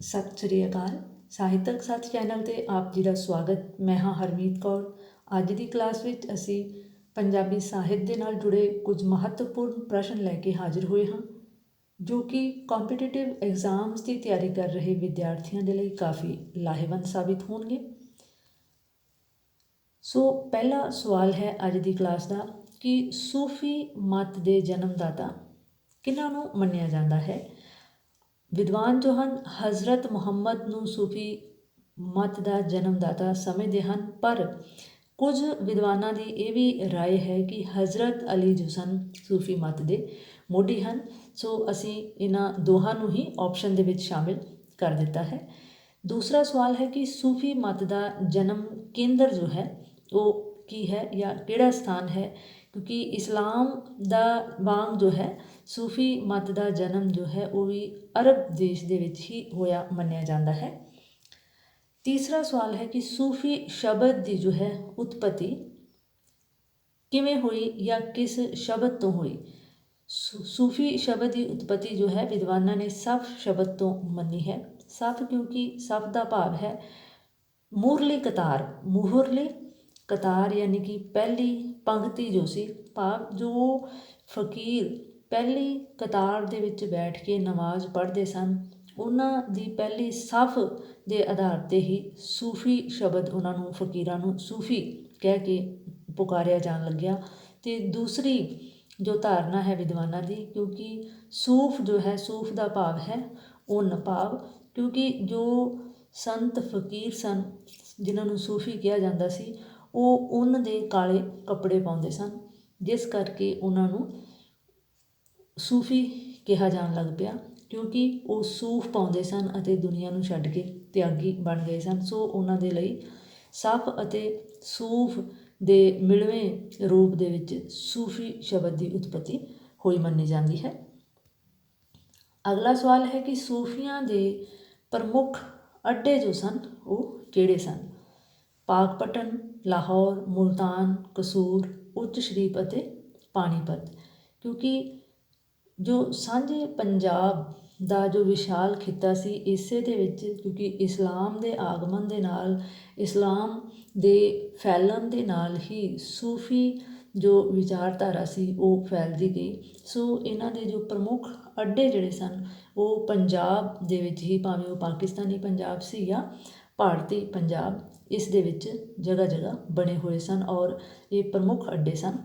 ਸਤਿ ਸ੍ਰੀ ਅਕਾਲ। ਸਾਹਿਤਕ ਸੱਚ ਚੈਨਲ ਤੇ ਆਪ ਜੀ ਦਾ ਸਵਾਗਤ। ਮੈਂ ਹਾਂ ਹਰਮੀਤ ਕੌਰ। ਅੱਜ ਦੀ ਕਲਾਸ ਵਿੱਚ ਅਸੀਂ ਪੰਜਾਬੀ ਸਾਹਿਤ ਦੇ ਨਾਲ ਜੁੜੇ ਕੁਝ ਮਹੱਤਵਪੂਰਨ ਪ੍ਰਸ਼ਨ ਲੈ ਕੇ ਹਾਜ਼ਰ ਹੋਏ ਹਾਂ, ਜੋ ਕਿ ਕੰਪੀਟੀਟਿਵ ਐਗਜ਼ਾਮਸ ਦੀ ਤਿਆਰੀ ਕਰ ਰਹੇ ਵਿਦਿਆਰਥੀਆਂ ਦੇ ਲਈ ਕਾਫੀ ਲਾਹੇਵੰਦ ਸਾਬਿਤ ਹੋਣਗੇ। ਸੋ ਪਹਿਲਾ ਸਵਾਲ ਹੈ ਅੱਜ ਦੀ ਕਲਾਸ ਦਾ ਕਿ ਸੂਫੀ ਮਤ ਦੇ ਜਨਮਦਾਤਾ ਕਿਹਨਾਂ ਨੂੰ ਮੰਨਿਆ ਜਾਂਦਾ ਹੈ? ਵਿਦਵਾਨ ਜੋ ਹਨ ਹਜ਼ਰਤ ਮੁਹੰਮਦ ਨੂੰ ਸੂਫੀ ਮਤ ਦਾ ਜਨਮਦਾਤਾ ਸਮਝਦੇ ਹਨ ਪਰ ਕੁਝ ਵਿਦਵਾਨਾਂ ਦੀ ਇਹ ਵੀ رائے ਹੈ ਕਿ ਹਜ਼ਰਤ ਅਲੀ ਜੋ ਸਨ ਸੂਫੀ ਮਤ ਦੇ ਮੋਢੀ ਹਨ ਸੋ ਅਸੀਂ ਇਹਨਾਂ ਦੋਹਾਂ ਨੂੰ ਹੀ ਆਪਸ਼ਨ ਦੇ ਵਿੱਚ ਸ਼ਾਮਿਲ ਕਰ ਦਿੱਤਾ ਹੈ ਦੂਸਰਾ ਸਵਾਲ ਹੈ ਕਿ ਸੂਫੀ ਮਤ ਦਾ ਜਨਮ ਕੇਂਦਰ ਜੋ ਹੈ ਉਹ ਕੀ ਹੈ ਜਾਂ ਕਿਹੜਾ ਸਥਾਨ ਹੈ ਕਿਉਂਕਿ ਇਸਲਾਮ ਦਾ ਵਾਂਗ ਜੋ ਹੈ ਸੂਫੀ ਮਤ ਦਾ ਜਨਮ ਜੋ ਹੈ, ਉਹ ਵੀ ਅਰਬ ਦੇਸ਼ ਦੇ ਵਿੱਚ ਹੀ ਹੋਇਆ, ਮੰਨਿਆ ਜਾਂਦਾ ਹੈ। ਤੀਸਰਾ ਸਵਾਲ ਹੈ ਕਿ ਸੂਫੀ ਸ਼ਬਦ ਦੀ ਜੋ ਹੈ, ਉਤਪਤੀ ਕਿਵੇਂ ਹੋਈ ਜਾਂ ਕਿਸ ਸ਼ਬਦ ਤੋਂ ਹੋਈ? ਸੂਫੀ ਸ਼ਬਦ ਦੀ ਉਤਪਤੀ ਜੋ ਹੈ, ਵਿਦਵਾਨਾਂ ਨੇ ਸਫ ਸ਼ਬਦ ਤੋਂ ਮੰਨੀ ਹੈ। ਸਫ ਕਿਉਂਕਿ ਸਫ ਦਾ ਭਾਵ ਹੈ ਮੂਰਲੀ ਕਤਾਰ, ਮੂਹਰਲੀ ਕਤਾਰ ਯਾਨੀ ਕਿ ਪਹਿਲੀ ਪੰਕਤੀ ਜੋ ਸੀ, ਭਾਵ ਜੋ ਫਕੀਰ ਪਹਿਲੀ ਕਤਾਰ ਦੇ ਵਿੱਚ ਬੈਠ ਕੇ ਨਮਾਜ਼ ਪੜ੍ਹਦੇ ਸਨ। ਉਹਨਾਂ ਦੀ ਪਹਿਲੀ ਸਫ ਦੇ ਆਧਾਰ ਤੇ ਹੀ ਸੂਫੀ ਸ਼ਬਦ ਉਹਨਾਂ ਨੂੰ, ਫਕੀਰਾਂ ਨੂੰ ਸੂਫੀ ਕਹਿ ਕੇ ਪੁਕਾਰਿਆ ਜਾਣ ਲੱਗਿਆ। ਤੇ ਦੂਸਰੀ ਜੋ ਧਾਰਨਾ ਹੈ ਵਿਦਵਾਨਾਂ ਦੀ, ਕਿਉਂਕਿ ਸੂਫ ਜੋ ਹੈ, ਸੂਫ ਦਾ ਭਾਵ ਹੈ ਉਨ ਭਾਵ ਕਿਉਂਕਿ ਜੋ ਸੰਤ ਫਕੀਰ ਸਨ, ਜਿਨ੍ਹਾਂ ਨੂੰ ਸੂਫੀ ਕਿਹਾ ਜਾਂਦਾ ਸੀ, ਉਹ ਉਨ ਦੇ ਕਾਲੇ ਕੱਪੜੇ ਪਾਉਂਦੇ ਸਨ, ਜਿਸ ਕਰਕੇ ਉਹਨਾਂ ਨੂੰ ਸੂਫੀ ਕਿਹਾ ਜਾਣ ਲੱਗ ਪਿਆ, ਕਿਉਂਕਿ ਉਹ ਸੂਫ ਪਾਉਂਦੇ ਸਨ ਅਤੇ ਦੁਨੀਆ ਨੂੰ ਛੱਡ ਕੇ ਤਿਆਗੀ ਬਣ ਗਏ ਸਨ। ਸੋ ਉਹਨਾਂ ਦੇ ਲਈ ਸਫ ਅਤੇ ਸੂਫ ਦੇ ਮਿਲਵੇਂ ਰੂਪ ਦੇ ਵਿੱਚ ਸੂਫੀ ਸ਼ਬਦ ਦੀ ਉਤਪਤੀ ਹੋਈ ਮੰਨੀ ਜਾਂਦੀ ਹੈ। ਅਗਲਾ ਸਵਾਲ ਹੈ ਕਿ ਸੂਫੀਆਂ ਦੇ ਪ੍ਰਮੁੱਖ ਅੱਡੇ ਜੋ ਸਨ, ਉਹ ਕਿਹੜੇ ਸਨ? ਪਾਕਪਟਨ, ਲਾਹੌਰ, ਮੁਲਤਾਨ, ਕਸੂਰ, ਉੱਚ ਸ਼ਰੀਫ ਅਤੇ ਪਾਣੀਪਤ, ਕਿਉਂਕਿ ਜੋ ਸਾਂਝੇ ਪੰਜਾਬ ਦਾ ਜੋ ਵਿਸ਼ਾਲ ਖਿੱਤਾ ਸੀ, ਇਸੇ ਦੇ ਵਿੱਚ ਕਿਉਂਕਿ ਇਸਲਾਮ ਦੇ ਆਗਮਨ ਦੇ ਨਾਲ, ਇਸਲਾਮ ਦੇ ਫੈਲਣ ਦੇ ਨਾਲ ਹੀ ਸੂਫੀ ਜੋ ਵਿਚਾਰਧਾਰਾ ਸੀ, ਉਹ ਫੈਲਦੀ ਗਈ। ਸੋ ਇਹਨਾਂ ਦੇ ਜੋ ਪ੍ਰਮੁੱਖ ਅੱਡੇ ਜਿਹੜੇ ਸਨ, ਉਹ ਪੰਜਾਬ ਦੇ ਵਿੱਚ ਹੀ ਭਾਵੇਂ ਉਹ ਪਾਕਿਸਤਾਨੀ ਪੰਜਾਬ ਸੀ ਜਾਂ ਭਾਰਤੀ ਪੰਜਾਬ, ਇਸ ਦੇ ਵਿੱਚ ਜਗ੍ਹਾ ਜਗ੍ਹਾ ਬਣੇ ਹੋਏ ਸਨ ਔਰ ਇਹ ਪ੍ਰਮੁੱਖ ਅੱਡੇ ਸਨ।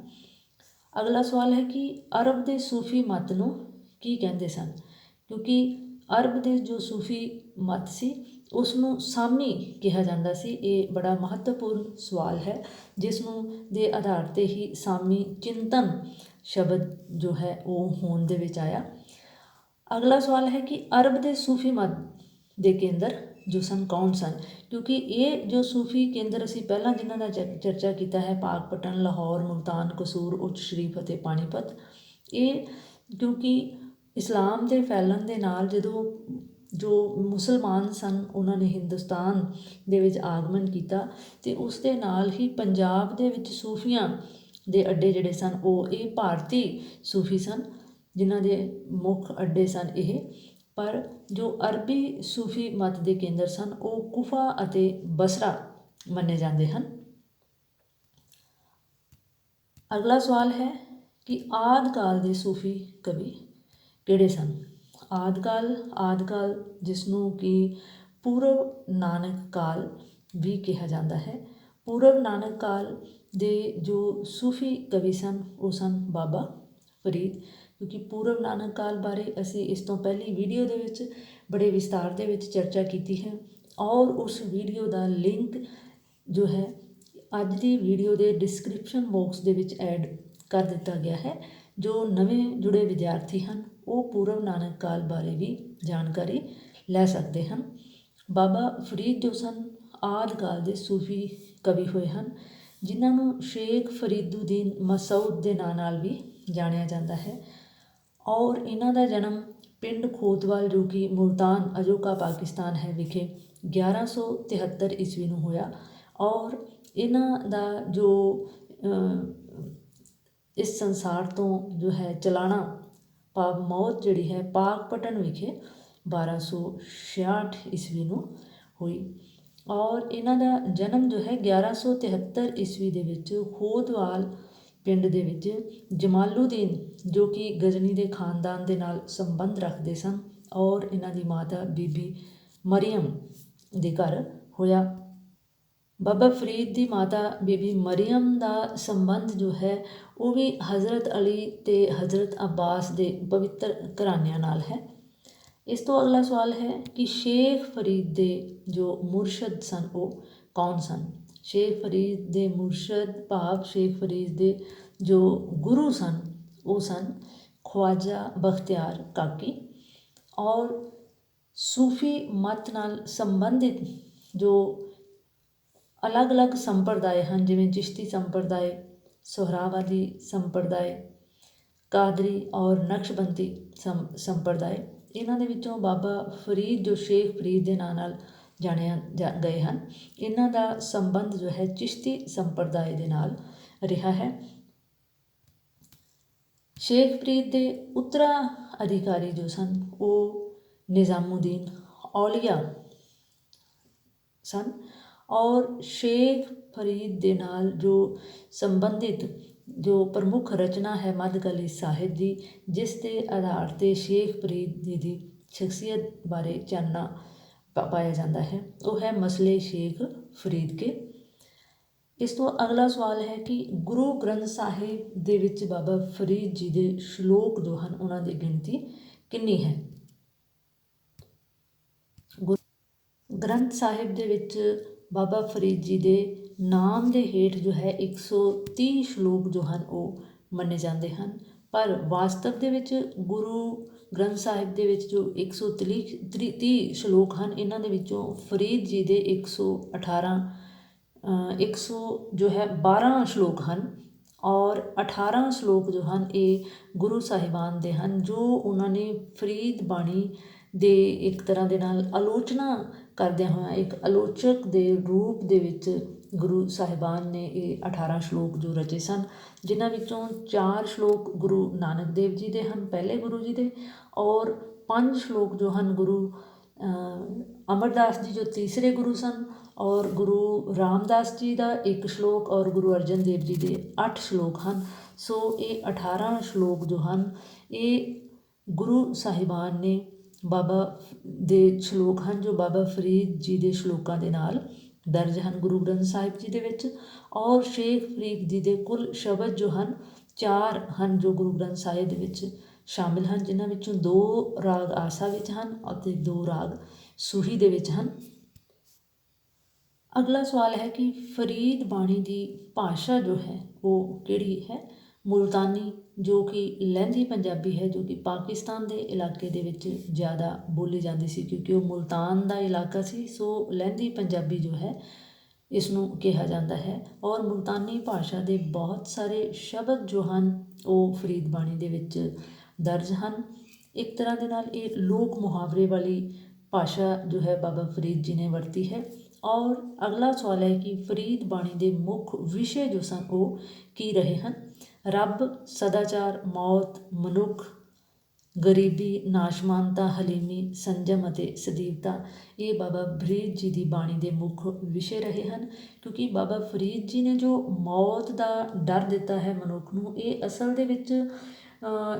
ਅਗਲਾ ਸਵਾਲ ਹੈ ਕਿ ਅਰਬ ਦੇ ਸੂਫੀ ਮਤ ਨੂੰ ਕੀ ਕਹਿੰਦੇ ਸਨ? ਕਿਉਂਕਿ ਅਰਬ ਦੇ ਜੋ ਸੂਫੀ ਮਤ ਸੀ ਉਸ ਨੂੰ ਸਾਮੀ ਕਿਹਾ ਜਾਂਦਾ ਸੀ। ਇਹ ਬੜਾ ਮਹੱਤਵਪੂਰਨ ਸਵਾਲ ਹੈ ਜਿਸ ਨੂੰ ਦੇ ਆਧਾਰ ਤੇ ਹੀ ਸਾਮੀ ਚਿੰਤਨ ਸ਼ਬਦ ਜੋ ਹੈ, ਉਹ ਹੋਣ ਦੇ ਵਿੱਚ ਆਇਆ। ਅਗਲਾ ਸਵਾਲ ਹੈ ਕਿ ਅਰਬ ਦੇ ਸੂਫੀ ਮਤ ਦੇ ਕੇਂਦਰ ਜੋ ਸਨ, ਕੌਣ ਸਨ? ਕਿਉਂਕਿ ਇਹ ਜੋ ਸੂਫੀ ਕੇਂਦਰ ਅਸੀਂ ਪਹਿਲਾਂ ਜਿਨ੍ਹਾਂ ਦਾ ਚਰਚਾ ਕੀਤਾ ਹੈ ਪਾਕਪਟਨ ਲਾਹੌਰ, ਮੁਲਤਾਨ, ਕਸੂਰ, ਉੱਚ ਸ਼ਰੀਫ ਅਤੇ ਪਾਣੀਪਤ, ਇਹ ਕਿਉਂਕਿ ਇਸਲਾਮ ਦੇ ਫੈਲਣ ਦੇ ਨਾਲ ਜਦੋਂ ਜੋ ਮੁਸਲਮਾਨ ਸਨ, ਉਹਨਾਂ ਨੇ ਹਿੰਦੁਸਤਾਨ ਦੇ ਵਿੱਚ ਆਗਮਨ ਕੀਤਾ ਤੇ ਉਸ ਦੇ ਨਾਲ ਹੀ ਪੰਜਾਬ ਦੇ ਵਿੱਚ ਸੂਫੀਆਂ ਦੇ ਅੱਡੇ ਜਿਹੜੇ ਸਨ, ਉਹ ਇਹ ਭਾਰਤੀ ਸੂਫੀ ਸਨ, ਜਿਨ੍ਹਾਂ ਦੇ ਮੁੱਖ ਅੱਡੇ ਸਨ ਇਹ। ਪਰ ਜੋ ਅਰਬੀ ਸੂਫੀ ਮਤ ਦੇ ਕੇਂਦਰ ਸਨ, ਉਹ ਕੁਫਾ ਅਤੇ ਬਸਰਾ ਮੰਨੇ ਜਾਂਦੇ ਹਨ। ਅਗਲਾ ਸਵਾਲ ਹੈ ਕਿ ਆਦਕਾਲ ਦੇ ਸੂਫੀ ਕਵੀ ਕਿਹੜੇ ਸਨ? ਆਦਕਾਲ ਆਦਕਾਲ ਜਿਸ ਨੂੰ ਕਿ ਪੂਰਵ ਨਾਨਕ ਕਾਲ ਵੀ ਕਿਹਾ ਜਾਂਦਾ ਹੈ। ਪੂਰਵ ਨਾਨਕ ਕਾਲ ਦੇ ਜੋ ਸੂਫੀ ਕਵੀ ਸਨ, ਉਹ ਸਨ ਬਾਬਾ ਫਰੀਦ। ਕਿਉਂਕਿ ਪੂਰਵ ਨਾਨਕ ਕਾਲ ਬਾਰੇ ਅਸੀਂ ਇਸ ਤੋਂ ਪਹਿਲੀ ਵੀਡੀਓ ਦੇ ਵਿੱਚ ਬੜੇ ਵਿਸਤਾਰ ਦੇ ਵਿੱਚ ਚਰਚਾ ਕੀਤੀ ਹੈ। ਔਰ ਉਸ ਵੀਡੀਓ ਦਾ ਲਿੰਕ ਜੋ ਹੈ, ਅੱਜ ਦੀ ਵੀਡੀਓ ਦੇ ਡਿਸਕ੍ਰਿਪਸ਼ਨ ਬਾਕਸ ਦੇ ਵਿੱਚ ਐਡ ਕਰ ਦਿੱਤਾ ਗਿਆ ਹੈ, ਜੋ ਨਵੇਂ ਜੁੜੇ ਵਿਦਿਆਰਥੀ ਹਨ, ਉਹ ਪੂਰਵ ਨਾਨਕ ਕਾਲ ਬਾਰੇ ਵੀ ਜਾਣਕਾਰੀ ਲੈ ਸਕਦੇ ਹਨ। ਬਾਬਾ ਫਰੀਦ ਜੋ ਸਨ, ਆਦ ਕਾਲ ਦੇ ਸੂਫੀ ਕਵੀ ਹੋਏ ਹਨ, ਜਿਨ੍ਹਾਂ ਨੂੰ ਸ਼ੇਖ ਫਰੀਦੁਦੀਨ ਮਸਊਦ ਦੇ ਨਾਂ ਨਾਲ ਵੀ ਜਾਣਿਆ ਜਾਂਦਾ ਹੈ। ਔਰ ਇਹਨਾਂ ਦਾ ਜਨਮ ਪਿੰਡ ਖੋਤਵਾਲ ਜੋ ਕਿ ਮੁਲਤਾਨ ਅਜੋਕਾ ਪਾਕਿਸਤਾਨ ਹੈ ਵਿਖੇ 1173 ਈਸਵੀ ਨੂੰ ਹੋਇਆ। ਔਰ ਇਹਨਾਂ ਦਾ ਜੋ ਇਸ ਸੰਸਾਰ ਤੋਂ ਜੋ ਹੈ ਚਲਾਣਾ ਭਾਵ ਮੌਤ ਜਿਹੜੀ ਹੈ ਪਾਕਪਟਨ ਵਿਖੇ 1266 ਈਸਵੀ ਨੂੰ ਹੋਈ। ਔਰ ਇਹਨਾਂ ਦਾ ਜਨਮ ਜੋ ਹੈ 1173 ਈਸਵੀ ਦੇ ਵਿੱਚ ਹੋਦਵਾਲ ਪਿੰਡ ਦੇ ਵਿੱਚ ਜਮਾਲੂਦੀਨ ਜੋ ਕਿ ਗਜ਼ਨੀ ਦੇ ਖਾਨਦਾਨ ਦੇ ਨਾਲ ਸੰਬੰਧ ਰੱਖਦੇ ਸਨ ਔਰ ਇਹਨਾਂ ਦੀ ਮਾਤਾ ਬੀਬੀ ਮਰੀਮ ਦੇ ਘਰ ਹੋਇਆ। ਬਾਬਾ ਫਰੀਦ ਦੀ ਮਾਤਾ ਬੀਬੀ ਮਰੀਮ ਦਾ ਸੰਬੰਧ ਜੋ ਹੈ, ਉਹ ਵੀ ਹਜ਼ਰਤ ਅਲੀ ਤੇ ਹਜ਼ਰਤ ਅਬਾਸ ਦੇ ਪਵਿੱਤਰ ਘਰਾਣਿਆਂ ਨਾਲ ਹੈ। ਇਸ ਤੋਂ ਅਗਲਾ ਸਵਾਲ ਹੈ ਕਿ ਸ਼ੇਖ ਫਰੀਦ ਦੇ ਜੋ ਮੁਰਸ਼ਦ ਸਨ, ਉਹ ਕੌਣ ਸਨ? ਸ਼ੇਖ ਫਰੀਦ ਦੇ ਮੁਰਸ਼ਦ, ਭਾਵ ਸ਼ੇਖ ਫਰੀਦ ਦੇ ਜੋ ਗੁਰੂ ਸਨ, ਉਹ ਸਨ ਖਵਾਜਾ ਬਖਤਿਆਰ ਕਾਕੀ ਔਰ ਸੂਫੀ ਮਤ ਨਾਲ ਸੰਬੰਧਿਤ ਜੋ ਅਲੱਗ-ਅਲੱਗ ਸੰਪਰਦਾਇ ਹਨ, ਜਿਵੇਂ ਚਿਸ਼ਤੀ ਸੰਪਰਦਾਇ, ਸੋਹਰਾਵਾਦੀ ਸੰਪਰਦਾਇ, ਕਾਦਰੀ ਔਰ ਨਕਸ਼ਬੰਦੀ ਸੰਪਰਦਾਇ। ਇਹਨਾਂ ਦੇ ਵਿੱਚੋਂ ਬਾਬਾ ਫਰੀਦ ਜੋ ਸ਼ੇਖ ਫਰੀਦ ਦੇ ਨਾਂ ਨਾਲ ਜਾਣਿਆ ਜਾ, ਗਏ ਹਨ। ਇਹਨਾਂ ਦਾ ਸੰਬੰਧ ਜੋ ਹੈ ਚਿਸ਼ਤੀ ਸੰਪਰਦਾਇ ਦੇ ਨਾਲ ਰਿਹਾ ਹੈ। ਸ਼ੇਖ ਫਰੀਦ ਦੇ ਉਤਰਾ ਅਧਿਕਾਰੀ ਜੋ ਸਨ, ਉਹ ਨਿਜ਼ਾਮੂਦੀਨ ਔਲੀਆ ਸਨ ਔਰ ਸ਼ੇਖ ਫਰੀਦ ਦੇ ਨਾਲ ਜੋ ਸੰਬੰਧਿਤ ਜੋ ਪ੍ਰਮੁੱਖ ਰਚਨਾ ਹੈ ਮੱਧਕਾਲੀ ਸਾਹਿਤ ਦੀ, ਜਿਸ ਦੇ ਆਧਾਰ ਤੇ ਸ਼ੇਖ ਫਰੀਦ ਜੀ ਦੀ ਸ਼ਖਸੀਅਤ ਬਾਰੇ ਜਾਣਨਾ ਪਾਇਆ ਜਾਂਦਾ ਹੈ। ਉਹ ਹੈ ਮਸਲੇ ਸ਼ੇਖ ਫਰੀਦ ਕੇ। ਇਸ ਤੋਂ ਅਗਲਾ ਸਵਾਲ ਹੈ ਕਿ ਗੁਰੂ ਗ੍ਰੰਥ ਸਾਹਿਬ ਦੇ ਵਿੱਚ ਬਾਬਾ ਫਰੀਦ ਜੀ ਦੇ ਸ਼ਲੋਕ ਜੋ ਹਨ, ਉਹਨਾਂ ਦੀ ਗਿਣਤੀ ਕਿੰਨੀ ਹੈ? ਗ੍ਰੰਥ ਸਾਹਿਬ ਦੇ ਵਿੱਚ ਬਾਬਾ ਫਰੀਦ ਜੀ ਦੇ ਨਾਮ ਦੇ ਹੇਠ ਜੋ ਹੈ 130 ਸ਼ਲੋਕ ਜੋ ਹਨ, ਉਹ ਮੰਨੇ ਜਾਂਦੇ ਹਨ। ਪਰ ਵਾਸਤਵ ਦੇ ਵਿੱਚ ਗੁਰੂ ਗ੍ਰੰਥ ਸਾਹਿਬ ਦੇ ਵਿੱਚ ਜੋ 130 ਸ਼ਲੋਕ ਹਨ, ਇਹਨਾਂ ਦੇ ਵਿੱਚੋਂ ਫਰੀਦ ਜੀ ਦੇ 118 100 ਜੋ ਹੈ 12 ਸ਼ਲੋਕ ਹਨ ਔਰ 18 ਸ਼ਲੋਕ ਜੋ ਹਨ ਇਹ ਗੁਰੂ ਸਾਹਿਬਾਨ ਦੇ ਹਨ, ਜੋ ਉਹਨਾਂ ਨੇ ਫਰੀਦ ਬਾਣੀ ਦੇ ਇੱਕ ਤਰ੍ਹਾਂ ਦੇ ਨਾਲ ਆਲੋਚਨਾ ਕਰਦਿਆਂ ਹੋਇਆਂ ਇੱਕ ਆਲੋਚਕ ਦੇ ਰੂਪ ਦੇ ਵਿੱਚ ਗੁਰੂ ਸਾਹਿਬਾਨ ਨੇ ਇਹ 18 ਸ਼ਲੋਕ ਜੋ ਰਚੇ ਸਨ, ਜਿਨ੍ਹਾਂ ਵਿੱਚੋਂ ਚਾਰ ਸ਼ਲੋਕ ਗੁਰੂ ਨਾਨਕ ਦੇਵ ਜੀ ਦੇ ਹਨ, ਪਹਿਲੇ ਗੁਰੂ ਜੀ ਦੇ, ਔਰ ਪੰਜ ਸ਼ਲੋਕ ਜੋ ਹਨ ਗੁਰੂ ਅਮਰਦਾਸ ਜੀ ਜੋ ਤੀਸਰੇ ਗੁਰੂ ਸਨ, ਔਰ ਗੁਰੂ ਰਾਮਦਾਸ ਜੀ ਦਾ ਇੱਕ ਸ਼ਲੋਕ, ਔਰ ਗੁਰੂ ਅਰਜਨ ਦੇਵ ਜੀ ਦੇ 8 ਸ਼ਲੋਕ ਹਨ। ਸੋ ਇਹ 18 ਸ਼ਲੋਕ ਜੋ ਹਨ, ਇਹ ਗੁਰੂ ਸਾਹਿਬਾਨ ਨੇ ਬਾਬਾ ਦੇ ਸ਼ਲੋਕ ਹਨ ਜੋ ਬਾਬਾ ਫਰੀਦ ਜੀ ਦੇ ਸ਼ਲੋਕਾਂ ਦੇ ਨਾਲ ਦਰਜ ਹਨ ਗੁਰੂ ਗ੍ਰੰਥ ਸਾਹਿਬ ਜੀ ਦੇ ਵਿੱਚ ਔਰ ਸ਼ੇਖ ਫਰੀਦ ਜੀ ਦੇ ਕੁੱਲ ਸ਼ਬਦ ਜੋ ਹਨ, ਚਾਰ ਹਨ ਜੋ ਗੁਰੂ ਗ੍ਰੰਥ ਸਾਹਿਬ ਦੇ ਵਿੱਚ ਸ਼ਾਮਿਲ ਹਨ, ਜਿਨ੍ਹਾਂ ਵਿੱਚੋਂ ਦੋ ਰਾਗ ਆਸਾ ਵਿੱਚ ਹਨ ਅਤੇ ਦੋ ਰਾਗ ਸੂਹੀ ਦੇ ਵਿੱਚ ਹਨ। ਅਗਲਾ ਸਵਾਲ ਹੈ ਕਿ ਫਰੀਦ ਬਾਣੀ ਦੀ ਭਾਸ਼ਾ ਜੋ ਹੈ, ਉਹ ਕਿਹੜੀ ਹੈ? ਮੁਲਤਾਨੀ, ਜੋ ਕਿ ਲਹਿੰਦੀ ਪੰਜਾਬੀ ਹੈ, ਜੋ ਕਿ ਪਾਕਿਸਤਾਨ ਦੇ ਇਲਾਕੇ ਦੇ ਵਿੱਚ ਜ਼ਿਆਦਾ ਬੋਲੀ ਜਾਂਦੀ ਸੀ, ਕਿਉਂਕਿ ਉਹ ਮੁਲਤਾਨ ਦਾ ਇਲਾਕਾ ਸੀ, ਸੋ ਲਹਿੰਦੀ ਪੰਜਾਬੀ ਜੋ ਹੈ ਇਸ ਨੂੰ ਕਿਹਾ ਜਾਂਦਾ ਹੈ। ਔਰ ਮੁਲਤਾਨੀ ਭਾਸ਼ਾ ਦੇ ਬਹੁਤ ਸਾਰੇ ਸ਼ਬਦ ਜੋ ਹਨ, ਉਹ ਫਰੀਦ ਬਾਣੀ ਦੇ ਵਿੱਚ ਦਰਜ ਹਨ। ਇੱਕ ਤਰ੍ਹਾਂ ਦੇ ਨਾਲ ਇਹ ਲੋਕ ਮੁਹਾਵਰੇ ਵਾਲੀ ਭਾਸ਼ਾ ਜੋ ਹੈ, ਬਾਬਾ ਫਰੀਦ ਜੀ ਨੇ ਵਰਤੀ ਹੈ। ਔਰ ਅਗਲਾ ਸਵਾਲ ਹੈ ਕਿ ਫਰੀਦ ਬਾਣੀ ਦੇ ਮੁੱਖ ਵਿਸ਼ੇ ਜੋ ਸਨ, ਉਹ ਕੀ ਰਹੇ ਹਨ? ਰੱਬ, ਸਦਾਚਾਰ, ਮੌਤ, ਮਨੁੱਖ, ਗਰੀਬੀ, ਨਾਸ਼ਮਾਨਤਾ, ਹਲੀਮੀ, ਸੰਜਮ ਅਤੇ ਸਦੀਵਤਾ, ਇਹ ਬਾਬਾ ਫਰੀਦ ਜੀ ਦੀ ਬਾਣੀ ਦੇ ਮੁੱਖ ਵਿਸ਼ੇ ਰਹੇ ਹਨ। ਕਿਉਂਕਿ ਬਾਬਾ ਫਰੀਦ ਜੀ ਨੇ ਜੋ ਮੌਤ ਦਾ ਡਰ ਦਿੱਤਾ ਹੈ ਮਨੁੱਖ ਨੂੰ, ਇਹ ਅਸਲ ਦੇ ਵਿੱਚ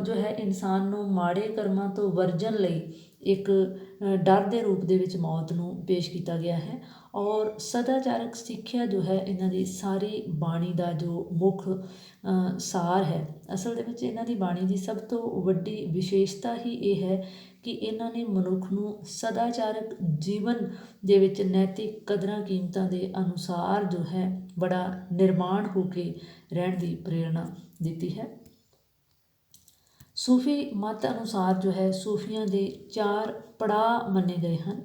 ਜੋ ਹੈ ਇਨਸਾਨ ਨੂੰ ਮਾੜੇ ਕਰਮਾਂ ਤੋਂ ਵਰਜਨ ਲਈ ਇੱਕ ਡਰ ਦੇ ਰੂਪ ਦੇ ਵਿੱਚ ਮੌਤ ਨੂੰ ਪੇਸ਼ ਕੀਤਾ ਗਿਆ ਹੈ। ਔਰ ਸਦਾਚਾਰਕ ਸਿੱਖਿਆ ਜੋ ਹੈ, ਇਹਨਾਂ ਦੀ ਸਾਰੀ ਬਾਣੀ ਦਾ ਜੋ ਮੁੱਖ ਸਾਰ ਹੈ। ਅਸਲ ਦੇ ਵਿੱਚ ਇਹਨਾਂ ਦੀ ਬਾਣੀ ਦੀ ਸਭ ਤੋਂ ਵੱਡੀ ਵਿਸ਼ੇਸ਼ਤਾ ਹੀ ਇਹ ਹੈ ਕਿ ਇਹਨਾਂ ਨੇ ਮਨੁੱਖ ਨੂੰ ਸਦਾਚਾਰਕ ਜੀਵਨ ਦੇ ਵਿੱਚ ਨੈਤਿਕ ਕਦਰਾਂ ਕੀਮਤਾਂ ਦੇ ਅਨੁਸਾਰ ਜੋ ਹੈ, ਬੜਾ ਨਿਰਮਾਣ ਹੋ ਕੇ ਰਹਿਣ ਦੀ ਪ੍ਰੇਰਣਾ ਦਿੱਤੀ ਹੈ। ਸੂਫੀ ਮਤ ਅਨੁਸਾਰ ਜੋ ਹੈ, ਸੂਫੀਆਂ ਦੇ ਚਾਰ ਪੜਾਅ ਮੰਨੇ ਗਏ ਹਨ।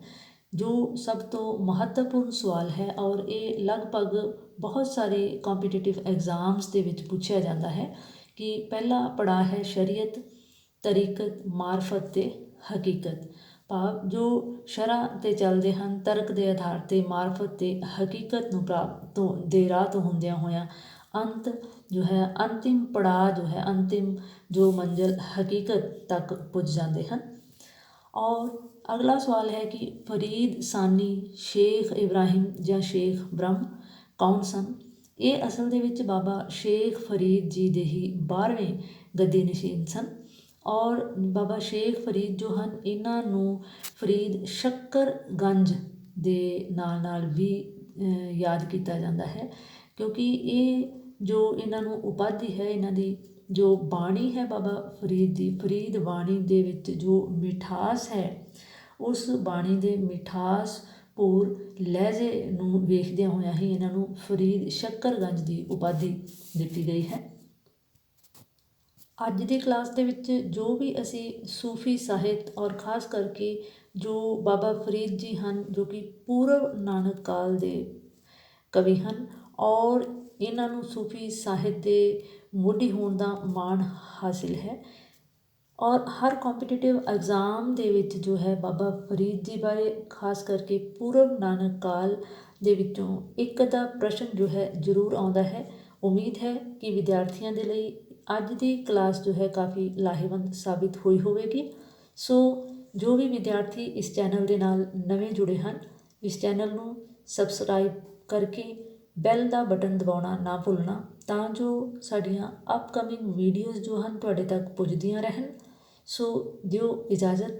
ਜੋ ਸਭ ਤੋਂ ਮਹੱਤਵਪੂਰਨ ਸਵਾਲ ਹੈ ਔਰ ਇਹ ਲਗਭਗ ਬਹੁਤ ਸਾਰੇ ਕੰਪੀਟੀਟਿਵ ਐਗਜ਼ਾਮਸ ਦੇ ਵਿੱਚ ਪੁੱਛਿਆ ਜਾਂਦਾ ਹੈ ਕਿ ਪਹਿਲਾ ਪੜਾਅ ਹੈ ਸ਼ਰੀਅਤ, ਤਰੀਕਤ, ਮਾਰਫਤ ਤੇ ਹਕੀਕਤ। ਭਾਵ ਜੋ ਸ਼ਰ੍ਹਾਂ ਤੇ ਚੱਲਦੇ ਹਨ, ਤਰਕ ਦੇ ਆਧਾਰ ਤੇ ਮਾਰਫਤ ਤੇ ਹਕੀਕਤ ਨੂੰ ਪ੍ਰਾਪਤ ਤੋਂ ਦੇ ਰਾਹ ਤੋਂ ਹੁੰਦਿਆਂ ਹੋਇਆਂ ਅੰਤ ਜੋ ਹੈ, ਅੰਤਿਮ ਪੜਾਅ ਜੋ ਹੈ, ਅੰਤਿਮ ਜੋ ਮੰਜ਼ਲ ਹਕੀਕਤ ਤੱਕ ਪੁੱਜ ਜਾਂਦੇ ਹਨ। ਔਰ ਅਗਲਾ ਸਵਾਲ ਹੈ ਕਿ ਫਰੀਦ, ਸਾਨੀ, ਸ਼ੇਖ ਇਬਰਾਹਿਮ ਜਾਂ ਸ਼ੇਖ ਬ੍ਰਹਮ ਕੌਣ ਸਨ? ਇਹ ਅਸਲ ਦੇ ਵਿੱਚ ਬਾਬਾ ਸ਼ੇਖ ਫਰੀਦ ਜੀ ਦੇ ਹੀ 12ਵੇਂ ਗੱਦੀ ਨਸ਼ੀਨ ਸਨ ਔਰ ਬਾਬਾ ਸ਼ੇਖ ਫਰੀਦ ਜੋ ਹਨ, ਇਹਨਾਂ ਨੂੰ ਫਰੀਦ ਸ਼ੱਕਰਗੰਜ ਦੇ ਨਾਲ ਨਾਲ ਵੀ ਯਾਦ ਕੀਤਾ ਜਾਂਦਾ ਹੈ ਕਿਉਂਕਿ ਇਹ ਜੋ ਇਹਨਾਂ ਨੂੰ ਉਪਾਧੀ ਹੈ, ਇਹਨਾਂ ਦੀ ਜੋ ਬਾਣੀ ਹੈ ਬਾਬਾ ਫਰੀਦ ਦੀ, ਫਰੀਦ ਬਾਣੀ ਦੇ ਵਿੱਚ ਜੋ ਮਿਠਾਸ ਹੈ ਉਸ ਬਾਣੀ ਦੇ ਮਿਠਾਸ ਭੂਰ ਲਹਿਜੇ ਨੂੰ ਵੇਖਦਿਆਂ ਹੋਇਆਂ ਹੀ ਇਹਨਾਂ ਨੂੰ ਫਰੀਦ ਸ਼ੱਕਰਗੰਜ ਦੀ ਉਪਾਧੀ ਦਿੱਤੀ ਗਈ ਹੈ। ਅੱਜ ਦੀ ਕਲਾਸ ਦੇ ਵਿੱਚ ਜੋ ਵੀ ਅਸੀਂ ਸੂਫੀ ਸਾਹਿਤ ਔਰ ਖਾਸ ਕਰਕੇ ਜੋ ਬਾਬਾ ਫਰੀਦ ਜੀ ਹਨ, ਜੋ ਕਿ ਪੂਰਵ ਨਾਨਕ ਕਾਲ ਦੇ ਕਵੀ ਹਨ ਔਰ ਇਹਨਾਂ ਨੂੰ ਸੂਫੀ ਸਾਹਿਤ ਦੇ ਮੋਢੀ ਹੋਣ ਦਾ ਮਾਣ ਹਾਸਿਲ ਹੈ ਔਰ ਹਰ ਕੰਪੀਟੀਟਿਵ ਐਗਜ਼ਾਮ ਦੇ ਵਿੱਚ ਜੋ ਹੈ ਬਾਬਾ ਫਰੀਦ ਜੀ ਬਾਰੇ ਖਾਸ ਕਰਕੇ ਪੂਰਵ ਨਾਨਕ ਕਾਲ ਦੇ ਵਿੱਚੋਂ ਇੱਕ ਦਾ ਪ੍ਰਸ਼ਨ ਜੋ ਹੈ ਜ਼ਰੂਰ ਆਉਂਦਾ ਹੈ। ਉਮੀਦ ਹੈ ਕਿ ਵਿਦਿਆਰਥੀਆਂ ਦੇ ਲਈ ਅੱਜ ਦੀ ਕਲਾਸ ਜੋ ਹੈ ਕਾਫੀ ਲਾਹੇਵੰਦ ਸਾਬਿਤ ਹੋਈ ਹੋਵੇਗੀ। ਸੋ ਜੋ ਵੀ ਵਿਦਿਆਰਥੀ ਇਸ ਚੈਨਲ ਦੇ ਨਾਲ ਨਵੇਂ ਜੁੜੇ ਹਨ, ਇਸ ਚੈਨਲ ਨੂੰ ਸਬਸਕ੍ਰਾਈਬ ਕਰਕੇ ਬੈਲ ਦਾ ਬਟਨ ਦਬਾਉਣਾ ਨਾ ਭੁੱਲਣਾ ਤਾਂ ਜੋ ਸਾਡੀਆਂ ਅਪਕਮਿੰਗ ਵੀਡੀਓਜ਼ ਜੋ ਹਨ ਤੁਹਾਡੇ ਤੱਕ ਪੁੱਜਦੀਆਂ ਰਹਿਣ। ਸੋ ਦਿਓ ਇਜਾਜ਼ਤ।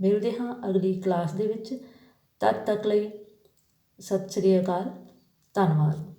ਮਿਲਦੇ ਹਾਂ ਅਗਲੀ ਕਲਾਸ ਦੇ ਵਿੱਚ। ਤਦ ਤੱਕ ਲਈ ਸਤਿ ਸ੍ਰੀ ਅਕਾਲ। ਧੰਨਵਾਦ।